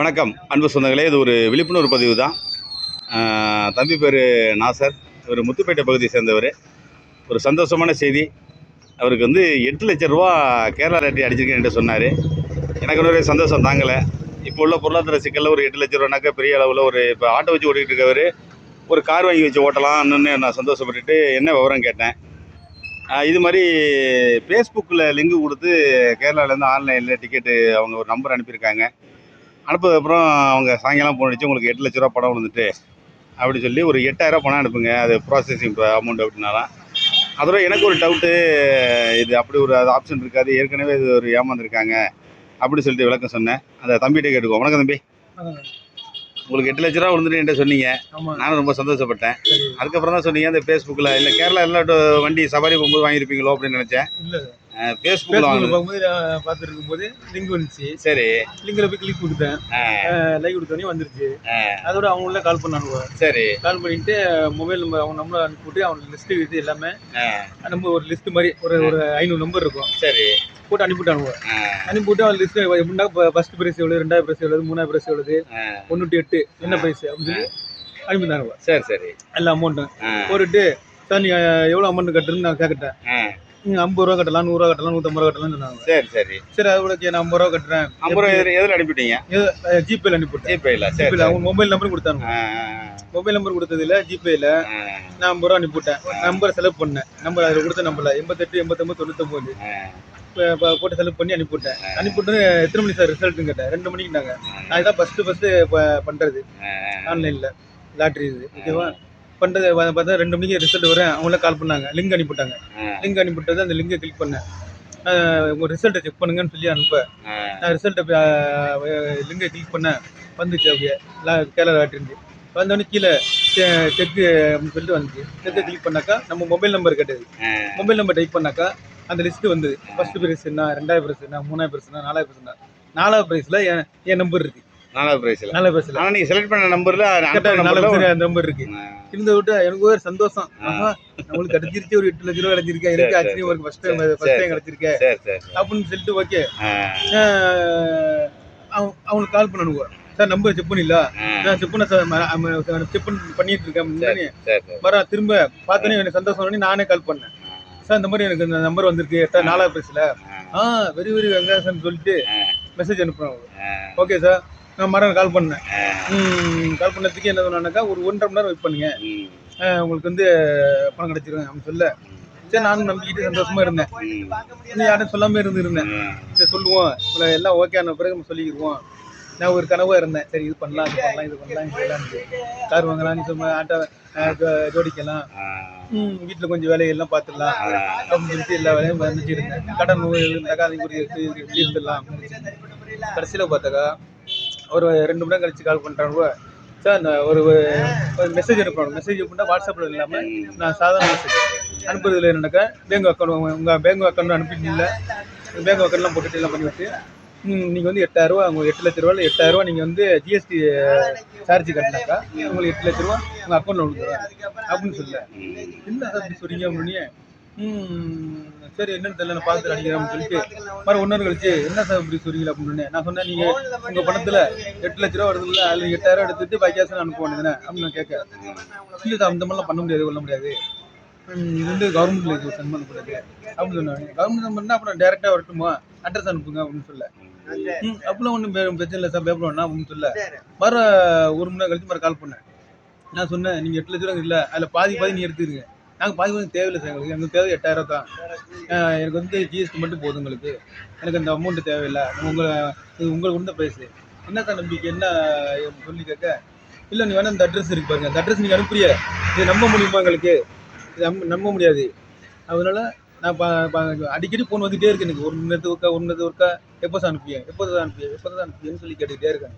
வணக்கம் அன்பு சொந்தங்களே. இது ஒரு விழிப்புணர்வு பதிவு தான். தம்பி பேர் நாசர். இவர் முத்துப்பேட்டை பகுதியை சேர்ந்தவர். ஒரு சந்தோஷமான செய்தி. அவருக்கு வந்து எட்டு லட்ச ரூபா கேரளா ரேட்டி அடிச்சிருக்கேன் என்று சொன்னார். எனக்கு சந்தோஷம் தாங்கலை. இப்போ உள்ள பொருளாதார சிக்கலில் ஒரு எட்டு லட்ச ரூபானாக்கா பெரிய அளவில் ஒரு இப்போ ஆட்டோ வச்சு ஓட்டிகிட்டு இருக்கவர். ஒரு கார் வாங்கி வச்சு ஓட்டலாம்னு நான் சந்தோஷப்பட்டுட்டு என்ன விவரம் கேட்டேன். இது மாதிரி ஃபேஸ்புக்கில் லிங்க் கொடுத்து கேரளாலேருந்து ஆன்லைனில் டிக்கெட்டு அவங்க ஒரு நம்பர் அனுப்பியிருக்காங்க. அனுப்புனதுக்கப்புறம் அவங்க சாயங்காலம் அடிச்சு உங்களுக்கு எட்டு லட்ச ரூபா பணம் வந்துட்டு அப்படி சொல்லி ஒரு எட்டாயிரம் பணம் அனுப்புங்க. அது ப்ராசஸிங் அமௌண்ட் அப்படின்னாலாம். அதோட எனக்கு ஒரு டவுட்டு இது அப்படி ஒரு அது ஆப்ஷன் இருக்காது. ஏற்கனவே இது ஒரு ஏமாந்துருக்காங்க அப்படி சொல்லிட்டு விளக்கம் சொன்னேன். அந்த தம்பிகிட்டே கேட்டுக்கோ வணக்கம் தம்பி. உங்களுக்கு எட்டு லட்ச ரூபா வந்துட்டு என்கிட்ட சொன்னீங்க. நானும் ரொம்ப சந்தோஷப்பட்டேன். அதுக்கப்புறம் தான் சொன்னீங்க அந்த ஃபேஸ்புக்கில் இல்லை கேரளா எல்லா வண்டி சவாரி போகும்போது வாங்கியிருப்பீங்களோ அப்படின்னு நினச்சேன். ஃபேஸ்புக்கில் பார்க்கும்போது நான் பார்த்துட்டு இருக்கும்போது லிங்க் வந்துச்சு. சரி. லிங்க்ல போய் கிளிக் கொடுத்தேன். லைக் கொடுத்தோடனே வந்துருச்சு. அதோட அவங்கள கால் பண்ணானுவ சரி. கால் பண்ணிட்டு மொபைல் நம்பர் அவங்க நம்பர் அனுப்பிவிட்டு அவங்க லிஸ்ட் இது எல்லாமே நம்ம ஒரு லிஸ்ட் மாதிரி ஒரு ஒரு ஐநூறு நம்பர் இருக்கும். சரி. போட்டு அனுப்பிவிட்டானுவ ஆ, அனுப்பிவிட்டு அவன் லிஸ்ட் எப்படின்னா ஃபர்ஸ்ட் பிரைஸ் எவ்வளவு ரெண்டாவது பிரைஸ் எவ்வளவு மூணாவது பிரைஸ் ஒன்று டு எட்டு என்ன பிரைஸ் அப்படின்னு சொல்லி அனுப்பிட்டானுவ சரி சரி. எல்லா அமௌண்ட்டும் போட்டுட்டு சார் நீங்க எவ்வளவு அமௌண்ட் கட்டுறதுன்னு நான் கேட்டேன் ஆ, நீங்க ஐம்பது ரூபா கட்டலாம் நூறுரூவா கட்டலாம் நூற்றம்பது ரூபா கட்டலாம்னு சொன்னாங்க. சரி சரி. சரி அதுக்கு நான் ஐம்பது ரூபா கட்டுறேன். ஐம்பது ரூபா எதில் அனுப்பிட்டீங்க? ஜிபேல அனுப்பிவிட்டேன். ஜிபேல சரி அவங்க மொபைல் நம்பர் கொடுத்தாங்க மொபைல் நம்பர் கொடுத்ததுல ஜிபேல நான் ஐம்பது ரூபா அனுப்பிவிட்டேன். நம்பர் செலக்ட் பண்ணேன். நம்பர் அதில் கொடுத்த நம்பர்ல எண்பத்தெட்டு எண்பத்தொம்பது தொண்ணூத்தொம்பது. போட்டு செலக்ட் பண்ணி அனுப்பிவிட்டேன். அனுப்பிவிட்டு எத்தனை மணி சார் ரிசல்ட்னு கேட்டேன். ரெண்டு மணிக்குனாங்க நான் இதான் ஃபஸ்ட்டு ஃபஸ்ட்டு பண்ணுறது ஆன்லைனில். லாட்ரி இது ஓகேவா பண்ணுறது பார்த்தா ரெண்டு மணிக்கு ரிசல்ட் வரேன் அவங்களே கால் பண்ணாங்க. லிங்க் அனுப்பிவிட்டாங்க. லிங்க் அனுப்பிவிட்டது அந்த லிங்கை கிளிக் பண்ணேன். ஆஹ் உங்க ரிசல்ட்டை செக் பண்ணுங்கன்னு சொல்லி அனுப்ப. நான் ரிசல்ட்டை லிங்கை கிளிக் பண்ணேன். வந்துச்சு அப்படியே. கேரளா லாட்ரிந்து வந்தோடனே கீழே செக்கு சொல்லிட்டு வந்துச்சு. செக்கை கிளிக் பண்ணாக்கா நம்ம மொபைல் நம்பர் கேட்டது. மொபைல் நம்பர் டைப் பண்ணாக்கா அந்த லிஸ்ட்டு வந்து ஃபர்ஸ்ட் ப்ரைஸ் என்ன ரெண்டாவது ப்ரைஸ் என்ன மூணாவது ப்ரைஸ் என்ன நாலாவது ப்ரைஸ் என்ன. நாலாவது ப்ரைஸில் என் என் நம்பர் இருக்கு. நாலாவது ப்ரைஸில் நாலாவது ப்ரைஸில் ஆனால் நீங்கள் செலக்ட் பண்ண நம்பரில் அந்த நம்பர் இருக்கு. இருந்த விட்டு எனக்கு ஒரு சந்தோஷம். நம்மளுக்கு கிடைச்சிருச்சு ஒரு எட்டு லட்ச ரூபா கிடைச்சிருக்கேன் எனக்கு சரி, ஆச்சரியம் இருக்கு? ஃபர்ஸ்ட் டைம் சரி, ஃபர்ஸ்ட் சரி. டைம் கிடைச்சிருக்கேன் சரி சரி. அப்படின்னு சொல்லிட்டு ஓகே அவங்களுக்கு கால் பண்ணணுங்க சார் நம்பர் செக் பண்ணிடல? ஆ, நான் செக் பண்ண சார். செக் பண்ணி பண்ணிட்டு இருக்கேன். சரி சரி வர திரும்ப பார்த்தோன்னே எனக்கு சந்தோஷம் நானே கால் பண்ணேன். சார் இந்த மாதிரி எனக்கு இந்த நம்பர் வந்திருக்கு. எட்டா நாலாவது பேசல ஆ. வெரி வெரி வெங்கடேசன் சொல்லிட்டு மெசேஜ் அனுப்புறாங்க ஓகே சார் நான் மரம் கால் பண்ணேன். ம், கால் பண்ணதுக்கு என்ன சொன்னாக்கா ஒரு ஒன்றரை மணி நேரம் வெயிட் பண்ணுங்க. உங்களுக்கு வந்து பணம் கிடைச்சிரும் அப்படின்னு சொல்ல. சரி நானும் நம்பிக்கிட்டு சந்தோஷமா இருந்தேன். இன்னும் யாரும் சொல்லாம இருந்து இருந்தேன் ம், சரி சொல்லுவோம். எல்லாம் ஓகே ஆன பிறகு நம்ம சொல்லிக்கிடுவோம். நான் ஒரு கனவா இருந்தேன். சரி இது பண்ணலாம் இது பண்ணலாம் இது பண்ணலாம் இது பண்ணலாம் கார் வாங்கலாம் சும்மா ஆட்டோ ஜோடிக்கலாம் வீட்டில் கொஞ்சம் வேலையெல்லாம் பார்த்துடலாம். அப்படின்னு சொல்லிட்டு எல்லா வேலையும் வந்துச்சு இருந்தேன். கடன் இருந்தாக்கா அதை குறித்து தீர்த்துடலாம் கடைசியில் பார்த்தாக்கா ஒரு ரெண்டு மணி நேரம் கழிச்சு கால் பண்ணுறாங்க சார் நான் ஒரு ஒரு மெசேஜ் அனுப்பணும். மெசேஜ் அனுப்பினா வாட்ஸ்அப்பில் இல்லாமல் நான் சாதாரண மெசேஜ் அனுப்புறதுல என்னக்கா பேங்க் அக்கௌண்ட் உங்கள் பேங்க் அக்கௌண்ட் அனுப்பிட்டீங்கள பேங்க் அக்கௌண்ட்லாம் போட்டுட்டு எல்லாம் பண்ணி வச்சு நீங்கள் வந்து எட்டாயிரரூவா உங்கள் எட்டு லட்ச ரூபாயில் எட்டாயிரரூவா நீங்கள் வந்து ஜிஎஸ்டி சார்ஜ் கட்டினாக்கா உங்களுக்கு எட்டு லட்ச ரூபா உங்கள் அக்கௌண்ட்டில் விழுந்துடும் அப்படின்னு சொல்ல என்ன சார் இப்படி அப்படின்னு சரி என்னன்னு தெரியல நான் பார்த்து அடிக்கிறேன் அப்படின்னு சொல்லிட்டு. மறு ஒன்று கழிச்சு என்ன சார் இப்படி சொல்றீங்க அப்படின்னு நான் சொன்னேன் நீங்க உங்க பணத்துல எட்டு லட்ச ரூபா வருதுல்ல அதுல எட்டாயிரம் எடுத்துட்டு பைக்காசன் அனுப்புவோம் அனுப்ப வேண்டியதுனே அப்படின்னு நான் கேட்க இல்லை சார் அந்த மாதிரிலாம் பண்ண முடியாது கொள்ள முடியாது. இது வந்து கவர்மெண்ட்ல இது சம்பந்தப்பட்டது அப்படின்னு சொன்னாங்க. கவர்மெண்ட் சம்பந்தம்னா அப்புறம் டேரெக்டாக வரட்டுமா? அட்ரஸ் அனுப்புங்க அப்படின்னு சொல்ல அப்படிலாம் ஒன்றும் பிரச்சனை இல்லை சார் பேப்பர் வேணா அப்படின்னு சொல்ல மறு ஒரு மணி நேரம் கழிச்சு மறு கால் பண்ணேன். நான் சொன்னேன் நீங்கள் எட்டு லட்ச ரூபா இல்லை அதில் பாதி பாதி நீ எடுத்துருங்க நாங்கள் பாதி பாதி தேவையில்லை சார் எங்களுக்கு. எங்களுக்கு தேவை எட்டாயிரம் தான். எனக்கு வந்து ஜிஎஸ்டி மட்டும் போதும் உங்களுக்கு எனக்கு அந்த அமௌண்ட்டு தேவையில்லை. உங்களை இது உங்களுக்கு கொடுத்த ப்ரைஸு என்ன சார் நம்பிக்கை? என்ன சொல்லி கேட்க? இல்லை நீ வேணால் இந்த அட்ரஸ் இருக்கு பாருங்க. அந்த அட்ரஸ் நீங்கள் அனுப்புறிய. இது நம்ப முடியுமா எங்களுக்கு? இது நம்ப நம்ப முடியாது. அதனால நான் அடிக்கடி ஃபோன் வந்துகிட்டே இருக்கேன் எனக்கு. ஒரு மணி நேரத்துக்கு ஒருக்கா ஒரு மணி நேரத்துக்கு ஒருக்கா. எப்போ சார் அனுப்பியேன் எப்போ தான் அனுப்பிய எப்போ தான் அனுப்பியேன்னு சொல்லி கேட்டுக்கிட்டே இருக்கேன்.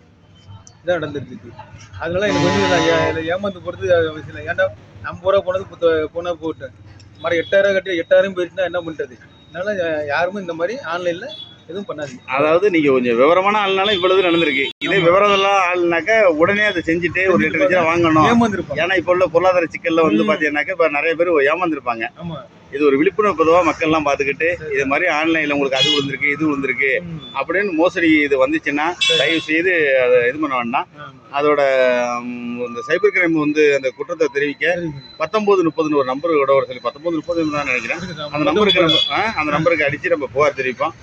இதான் நடந்துட்டு இருக்கு. அதனால எனக்கு வந்து ஏமாந்து போகிறது அவசியம் ஏன்டா ஐம்பது ரூபா போனது புத்த- போனா போட்டேன். மறு எட்டாயிரம் கட்டி எட்டாயிரம் போயிடுச்சுன்னா என்ன பண்ணுறது அதனால யாருமே இந்த மாதிரி ஆன்லைனில் எதுவும் பண்ணாதீங்க. அதாவது நீங்க கொஞ்சம் விவரமான ஆள்னால இவ்வளவு நடந்திருக்கு. இதே விவரம் எல்லாம் ஆள்னாக்க உடனே அதை செஞ்சுட்டு ஒரு எட்டு லட்சம் ரூபா வாங்கணும். ஏமாந்துருப்பாங்க. ஏன்னா இப்போ உள்ள பொருளாதார சிக்கல்ல வந்து ம். பாத்தீங்கன்னாக்க இப்ப நிறைய பேர் ஏமாந்துருப்பாங்க. ஆமா. இது ஒரு விழிப்புணர்வு பொதுவாக மக்கள் எல்லாம் பார்த்துக்கிட்டு இது மாதிரி ஆன்லைன்ல உங்களுக்கு அது விழுந்திருக்கு இது விழுந்திருக்கு. அப்படின்னு மோசடி இது வந்துச்சுன்னா தயவு செய்து அதை இது பண்ண வேண்டாம். அதோட இந்த சைபர் கிரைம் வந்து அந்த குற்றத்தை தெரிவிக்க சரிங்க. பத்தொன்பது முப்பதுன்னு ஒரு நம்பர் கூட ஒரு சொல்லி பத்தொன்பது முப்பதுன்னு தான் நினைக்கிறேன். அந்த நம்பருக்கு நம்ம அந்த நம்பருக்கு அடிச்சு நம்ம புகார் தெரிவிப்போம்